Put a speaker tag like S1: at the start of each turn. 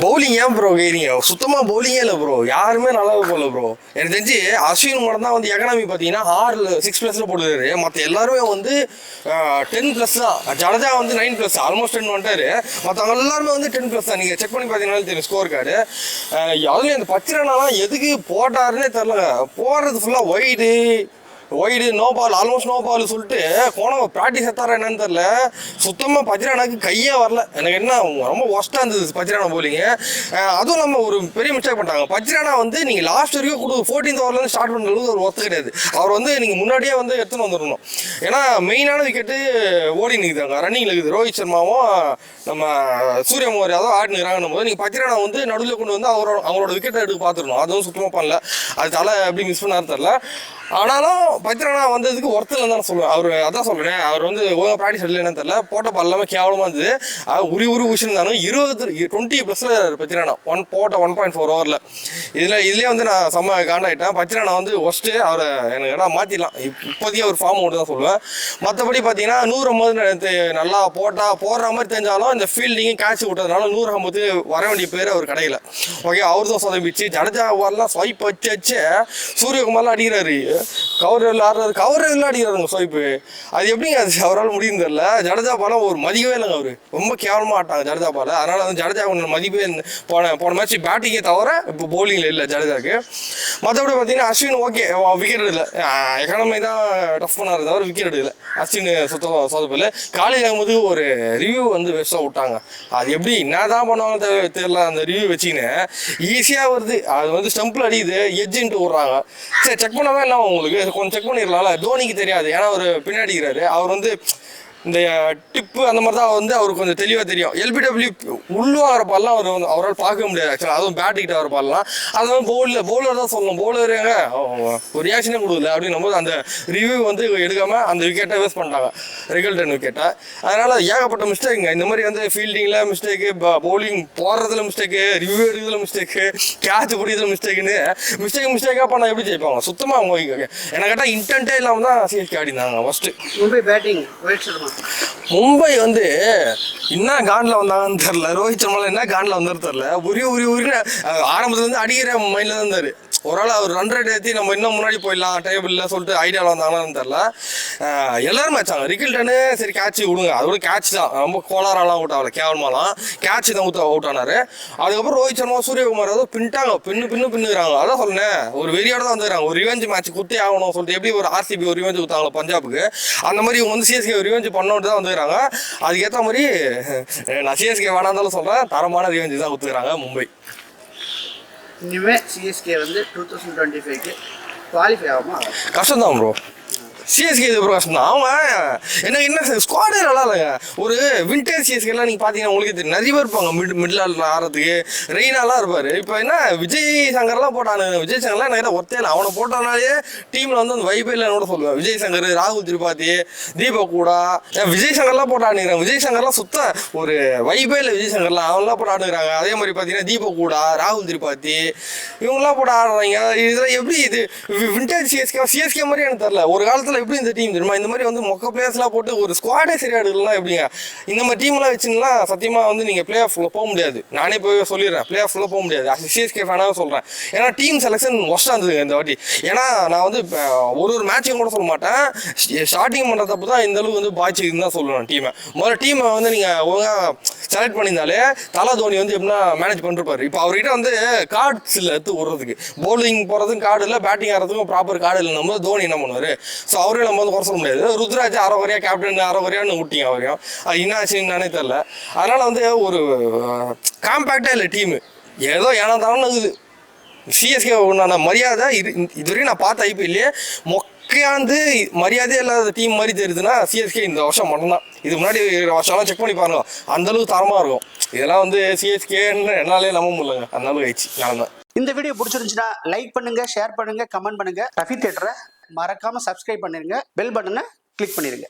S1: Bowling ஏன் bro கேறீங்க சுத்தமா பவுலிங்கே இல்லை ப்ரோ யாருமே நல்லா போல ப்ரோ எனக்கு தெரிஞ்சு அஸ்வின் மட்டும் தான் வந்து எக்கனாமி பார்த்தீங்கன்னா ஆறுல சிக்ஸ் ப்ளஸில் போடுறாரு மற்ற எல்லாருமே வந்து டென் ப்ளஸ் தான். ஜடஜா வந்து நைன் ப்ளஸ் ஆல்மோஸ்ட் டென் வந்துட்டாரு. மற்றவங்க எல்லாருமே வந்து டென் ப்ளஸ் தான். நீங்கள் செக் பண்ணி பார்த்தீங்கன்னா தெரியும் ஸ்கோர் கார்டு அதுலேயும் இந்த பச்சிரனாலாம் எதுக்கு போட்டாருன்னே தெரில போடுறது ஃபுல்லாக wide wide no ball almost no ball சொல்லிட்டு கோணம் ப்ராக்டிஸ் எத்தாரா என்னன்னு தெரில சுத்தமாக பஜ்ரானாக்கு கையே வரல. எனக்கு என்ன ரொம்ப ஒஸ்ட்டாக இருந்தது பஜ்ரானா போலிங்க அதுவும் இல்லாமல் ஒரு பெரிய மிஸ்டேக் பண்ணிட்டாங்க. பஜ்ரானா வந்து நீங்கள் லாஸ்ட் வரைக்கும் கொடு ஃபோர்டீன்த் ஓவர்லேருந்து ஸ்டார்ட் பண்ணுறது ஒரு ஒத்து கிடையாது. அவர் வந்து நீங்கள் முன்னாடியே வந்து எடுத்துன்னு வந்துடணும். ஏன்னா மெயினான விக்கெட்டு ஓடி நிற்குதாங்க ரன்னிங்கில் இருக்குது. ரோஹித் சர்மாவும் நம்ம சூரியகுமார் யாதவ் ஆடி நிற்கிறாங்கன்னும் போது நீங்கள் பஜ்ரானா வந்து நடுவில் கொண்டு வந்து அவரோட அவங்களோட விக்கெட்டை எடுத்து பார்த்துடணும். அதுவும் சுத்தமாக பண்ணல. அது தலை எப்படி மிஸ் பண்ணாரு தெரில ஆனாலும் பத்ரனா வந்ததுக்கு ஒருத்தர் தான் சொல்லுவேன். அவர் அதான் சொல்றேன் அவர் வந்து ஒழுங்காக ப்ராக்டிஸ் இல்லைன்னு தெரியல. போட்ட பால் எல்லாமே கேவலமாக இருந்தது. அது உரி உரி ஊசிருந்தாலும் இருபது டுவெண்ட்டி ப்ளஸில் பத்ரனா. ஒன் போட்ட ஒன் பாயிண்ட் ஃபோர் ஓவரில் இதில் இதுலேயே வந்து நான் செம்ம காண்டாயிட்டேன் பத்ரனா வந்து ஒஸ்ட்டு அவரை எனக்கு இடம் மாற்றிடலாம் இப்போதைக்கு அவர் ஃபார்ம் மட்டும் தான் சொல்லுவேன். மற்றபடி பார்த்தீங்கன்னா நூறு ஐம்பது நல்லா போட்டால் போடுற மாதிரி தெரிஞ்சாலும் இந்த ஃபீல்டிங்கும் கேட்ச் விட்டதுனால நூறு ஐம்பது வர வேண்டிய பேர் அவர் கடையில். ஓகே அவர் தான் சொதப்பிச்சு ஜடஜா வரலாம் ஸ்வைப் வச்சு வச்சு சூரியகுமார்லாம் அடிக்கிறாரு. கவர் ஆடுறாரு கவர் எல்லாம் அடிக்கிறாருங்க சோய்ப்பு அது எப்படிங்க அது அவரால் முடியும் தெரியல. ஜடேஜா பாலம் ஒரு மதிக்கவே இல்லைங்க அவரு. ரொம்ப கேவலமாக ஆட்டாங்க ஜடஜா பால. அதனால வந்து ஜடேஜா கொஞ்சம் மதிப்பே போன போன மேட்ச் பேட்டிங்கே தவிர இப்போ போலிங்கில் இல்லை ஜடேஜாக்கு மற்றபடி பார்த்தீங்கன்னா அஸ்வின் ஓகே விக்கெட் எடுக்கல. எக்கானமி தான் டஃப் பண்ணாரு தவிர விக்கெட் எடுக்கல. அஸ்வின் சுத்தம் சொதப்பில்ல காலையில் ஆகும்போது ஒரு ரிவ்யூ வந்து பெஸ்ட்டாக விட்டாங்க. அது எப்படி என்ன தான் பண்ணுவாங்க தெ- தெரியல. அந்த ரிவ்யூ வச்சுக்கின்னு ஈஸியாக வருது. அது வந்து ஸ்டம்பில் அடிக்குது. எஜ்ஜின்ட்டு விட்றாங்க. சரி செக் பண்ணாதான் என்ன உங்களுக்கு. கொஞ்சம் செக் பண்ணிடலாம்ல? தோனிக்கு தெரியாது. ஏன்னா அவர் பின்னாடி இருக்கிறாரு. அவர் வந்து இந்த டிப்பு அந்த மாதிரி தான் வந்து அவருக்கு கொஞ்சம் தெளிவாக தெரியும். எல்பிடபிள்யூ உள்ளுவாகிற பால்லாம் அவர் வந்து அவரால் பார்க்க முடியாது ஆக்சுவலாக அதுவும் பேட்டிக்கிட்ட வர பால்லாம். அதுவும் வந்து பவுலில் பவுலர் தான் சொல்லணும். பவுலர் எங்க ஒரு ரியாக்ஷனே கொடுக்கல அப்படின்னும் போது அந்த ரிவ்யூ வந்து எடுக்காமல் அந்த விக்கெட்டை வேஸ்ட் பண்ணிட்டாங்க. ரெகுல்டன் விக்கெட்டை அதனால் ஏகப்பட்ட மிஸ்டேக்குங்க இந்த மாதிரி வந்து ஃபீல்டிங்கில் மிஸ்டேக்கு பவுலிங் போடுறதுல மிஸ்டேக்கு ரிவ்யூ எடுக்கிறதுல மிஸ்டேக்கு கேட்ச் பிடிக்கிறதுல மிஸ்டேக்குன்னு மிஸ்டேக் மிஸ்டேக்காக பண்ணால் எப்படி ஜெயிப்பாங்க? சுத்தமாக அவங்க எனக்கு கேட்டால் இன்டென்ட்டே இல்லாமல் தான் சிஎஸ்கே ஆடினாங்க ஃபஸ்ட்டு
S2: மும்பை பேட்டிங்
S1: மும்பை வந்து என்ன காண்டில் வந்தாங்கன்னு தெரில ரோஹித் சர்மாவில் என்ன காண்டில் வந்தாரு தெரில உரிய உரிய உரிய ஆரம்பத்துலேருந்து ஆரம்பத்துல அடிக்கிற மைண்டில் தான் இருந்தார். ஒரு ஆள் அவர் ரன் ரேட் ஏற்றி நம்ம இன்னும் முன்னாடி போயிடலாம் டேபிளில் சொல்லிட்டு ஐடியாவில் வந்தாங்கன்னு தெரில அஹ், எல்லாரும் மேட்சாங்க ரிக்கில்டனு சரி கேட்ச் விடுங்க. அதோட கேட்ச் தான். ரொம்ப கோளாறாலாம் அவுட் ஆகல. கேவலமாலாம் கேட்ச் தான் ஊற்ற அவுட் ஆனார். அதுக்கப்புறம் ரோஹித் சர்மா சூரியகுமார் ஏதோ பின்ட்டாங்க. பின்னு பின்னு பின்னுறாங்க அதான் சொன்னேன். ஒரு வெறியோட தான் வந்துக்கிறாங்க ஒரு ரிவெஞ்ச் மேட்ச் குத்தே ஆகணும் சொல்லிட்டு எப்படி ஒரு ஆர்சிபி ஒரு ரிவெஞ்ச் கொடுத்தாங்களோ பஞ்சாபுக்கு அந்த மாதிரி இவங்க வந்து சிஎஸ்கே ரிவெஞ்ச் பண்ணோட்டு தான் வந்துக்கிறாங்க அதுக்கேற்ற மாதிரி நான் சிஎஸ்கே வேணாந்தாலும் சொல்கிறேன் தரமான ரிவெஞ்ச் தான் கொடுத்துக்கிறாங்க மும்பை.
S2: இனிமேல் சிஎஸ்கே வந்து டூ தௌசண்ட் டுவெண்ட்டி ஃபைவ்க்கு குவாலிஃபை ஆகுமா?
S1: கஷ்டம் தான் ப்ரோ சிஎஸ்கே இது பிரகாஷ் தான் அவங்க என்ன என்ன ஸ்குவாடே நல்லா இல்லைங்க. ஒரு வின்டர் சிஎஸ்கேலாம் நீங்கள் பார்த்தீங்கன்னா உங்களுக்கு தெரியும். நிறைய பேர் இருப்பாங்க. மிட் மிடில் ஆடுறதுக்கு. ரெய்னாலாம் இருப்பார். இப்போ என்ன விஜய் சங்கர்லாம் போட்டானு. விஜய் சங்கர்லாம் எனக்கு ஒருத்தே இல்லை அவனை போட்டானாலே டீமில் வந்து அந்த வைபே இல்லைன்னு கூட சொல்லுவேன். விஜய் சங்கர் ராகுல் திரிபாதி தீபக் கூடா. விஜய் சங்கர்லாம் போட்டு ஆடுங்கிறாங்க விஜய் சங்கர்லாம் சுத்த ஒரு வைபே இல்லை விஜய் சங்கர்லாம். அவன்லாம் போட்டு ஆடுங்கிறாங்க அதே மாதிரி பார்த்தீங்கன்னா தீபக் கூடா ராகுல் திரிபாதி. இவங்கெல்லாம் போட்டு ஆடுறாங்க. இதெல்லாம் எப்படி இது? வின்டேஜ் சிஎஸ்கே சிஎஸ்கே மாதிரி எனக்கு தெரில ஒரு காலத்தில் எப்படி இந்த டீம் தெரியுமா? இந்த மாதிரி வந்து மொக்க பிளேயர்ஸ்லாம் போட்டு ஒரு ஸ்குவாடே சரியா எடுக்கலாம் எப்படிங்க? இந்த மாதிரி டீம்லாம் வச்சுன்னா சத்தியமாக வந்து நீங்கள் பிளே ஆஃப்ல போக முடியாது. நானே போய் சொல்லிடுறேன் பிளே ஆஃப்ல போக முடியாது. சிஎஸ்கே ஃபேனாக சொல்கிறேன் ஏன்னா டீம் செலெக்ஷன் ஒஸ்ட்டாக இருந்ததுங்க இந்த வாட்டி. ஏன்னா நான் வந்து ஒரு ஒரு மேட்சையும் கூட சொல்ல மாட்டேன். ஸ்டார்டிங் பண்ணுற தப்பு தான் இந்த அளவுக்கு வந்து பாய்ச்சிக்குன்னு தான் சொல்லுவேன் டீமை முதல்ல டீமை வந்து நீங்கள் ஒழுங்காக செலக்ட் பண்ணியிருந்தாலே தலை தோனி வந்து எப்படின்னா மேனேஜ் பண்ணிருப்பாரு. இப்போ அவர்கிட்ட வந்து கார்ட்ஸ் இல்லை எடுத்து விடுறதுக்கு. பவுலிங் போகிறதுக்கும் கார்டு இல்லை பேட்டிங் ஆடுறதுக்கும் ப்ராப்பர் கார்டு இல்லை. போது தோனி என்ன பண்ணுவார்? ஸோ அவரையும் நம்ம வந்து குறை சொல்ல முடியாது. ருத்ராஜ் அரைக்குறையா கேப்டன் அரைக்குறையான்னு விட்டீங்க அவரையும் அது என்ன ஆச்சுன்னு தெரில அதனால் வந்து ஒரு காம்பேக்டாக இல்லை டீமு ஏதோ ஏனா தானே இருக்குது. சிஎஸ்கே உண்டான மரியாதை இது இது வரைக்கும் நான் பார்த்த ஐபிஎல்லையே மொக்கையாந்து மரியாதையே இல்லாத டீம் மாதிரி தெரியுதுன்னா சிஎஸ்கே இந்த வருஷம் மட்டும்தான். இது முன்னாடி வருஷம்லாம் செக் பண்ணி பாருங்க. அந்த அளவுக்கு தரமாக இருக்கும். இதெல்லாம் வந்து சிஎஸ்கேன்னு என்னாலே நம்ப முடியலங்க அந்த அளவுக்கு ஆயிடுச்சு. நான்
S2: இந்த வீடியோ பிடிச்சிருந்துச்சுன்னா லைக் பண்ணுங்க ஷேர் பண்ணுங்க கமெண்ட் பண்ணுங்க. ரஃபி தேட்டரை மறக்காம சப்ஸ்கிரைப் பண்ணிருங்க. பெல் பட்டனை கிளிக் பண்ணிருங்க.